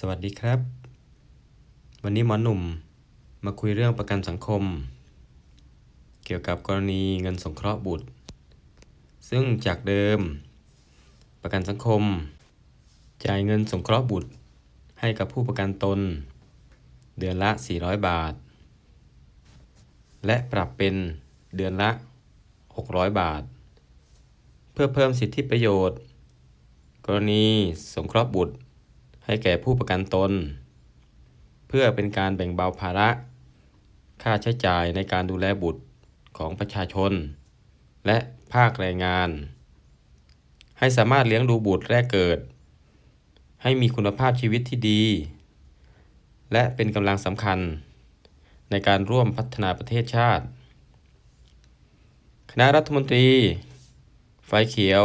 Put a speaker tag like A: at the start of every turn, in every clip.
A: สวัสดีครับ วันนี้หมอหนุ่มมาคุยเรื่องประกันสังคม เกี่ยวกับกรณีเงินสงเคราะห์บุตร ซึ่งจากเดิม ประกันสังคม จ่ายเงินสงเคราะห์บุตร ให้กับผู้ประกันตน เดือนละ 400 บาท และปรับเป็นเดือนละ 600 บาท เพื่อเพิ่มสิทธิประโยชน์ กรณีสงเคราะห์บุตร ให้แก่ผู้ประกันตน เพื่อเป็นการแบ่งเบาภาระ ค่าใช้จ่ายในการดูแลบุตรของประชาชน และภาคแรงงาน ให้สามารถเลี้ยงดูบุตรแรกเกิด ให้มีคุณภาพชีวิตที่ดี และเป็นกำลังสำคัญ ในการร่วมพัฒนาประเทศชาติ คณะรัฐมนตรี ไฟเขียว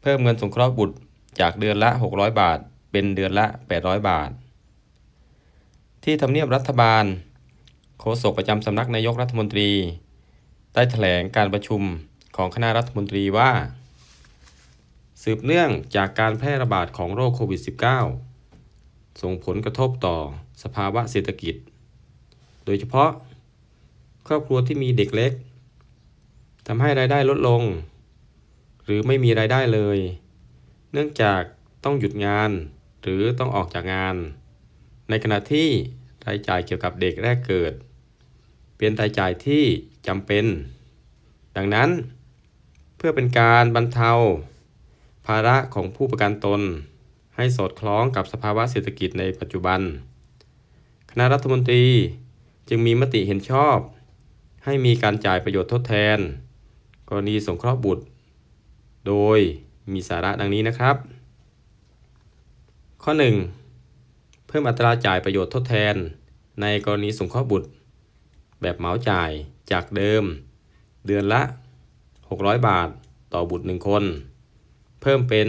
A: เพิ่มเงินสงเคราะห์บุตรจากเดือนละ 600 บาท เป็นเดือนละ 800 บาท ที่ทำเนียบรัฐบาล โฆษกประจำสำนักนายกรัฐมนตรี ได้แถลงการประชุมของคณะรัฐมนตรีว่า สืบเนื่องจากการแพร่ระบาดของโรคโควิด -19 ส่งผลกระทบต่อสภาวะเศรษฐกิจ โดยเฉพาะ ครอบครัวที่มีเด็กเล็กทำให้รายได้ลดลง หรือไม่มีรายได้เลย เนื่องจากต้องหยุดงาน หรือต้องออกจากงาน ในขณะที่รายจ่ายเกี่ยวกับเด็กแรกเกิด เป็นรายจ่ายที่จำเป็น ดังนั้น เพื่อเป็นการบรรเทา ภาระของผู้ประกันตน ให้สอดคล้องกับสภาวะเศรษฐกิจในปัจจุบัน คณะรัฐมนตรีจึงมีมติเห็นชอบ ให้มีการจ่ายประโยชน์ทดแทน กรณีสงเคราะห์บุตร โดยมีสาระดังนี้นะครับ ข้อ 1. เพิ่มอัตราจ่ายประโยชน์ทดแทน ในกรณีสงเคราะห์บุตร แบบเหมาจ่ายจากเดิม เดือนละ 600 บาทต่อบุตร 1 คน เพิ่มเป็น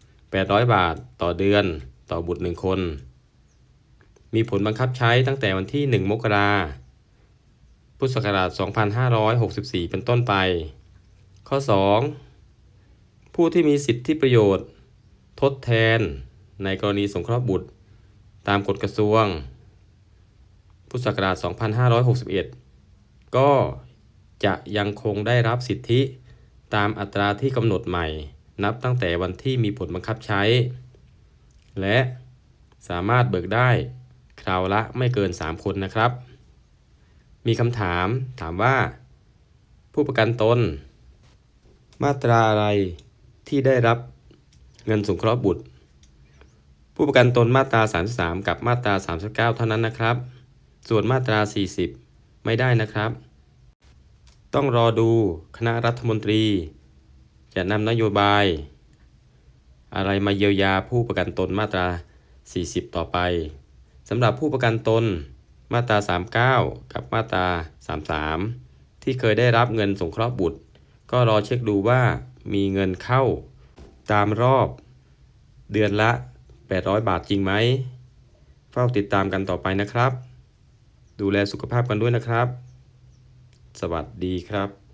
A: 800 บาทต่อเดือนต่อบุตร 1 คน มีผลบังคับใช้ตั้งแต่วันที่ 1 มกราพุทธศักราช 2564 เป็นต้นไป ข้อ 2. ผู้ที่มีสิทธิประโยชน์ ทดแทน ในกรณีสงเคราะห์บุตร ตามกฎกระทรวง พุทธศักราช 2561 ก็จะยังคงได้รับสิทธิตามอัตราที่กำหนดใหม่ นับตั้งแต่วันที่มีผลบังคับใช้ และสามารถเบิกได้คราวละไม่เกิน 3 คนนะครับ มีคำถามถามว่า ผู้ประกันตน มาตราอะไรที่ได้รับเงินสงเคราะห์บุตร ผู้ประกันตนมาตรา 33 กับมาตรา 39 เท่านั้นนะครับ ส่วนมาตรา 40 ไม่ได้นะครับ ต้องรอดูคณะรัฐมนตรี จะนำนโยบาย อะไรมาเยียวยาผู้ประกันตนมาตรา 40 ต่อไปสำหรับผู้ประกันตนมาตรา 39 กับมาตรา 33 ที่เคยได้รับเงินสงเคราะห์บุตร ก็รอเช็คดูว่ามีเงินเข้าตามรอบ เดือนละ 800 บาทจริงไหม เฝ้าติดตามกันต่อไปนะครับ ดูแลสุขภาพกันด้วยนะครับ สวัสดีครับ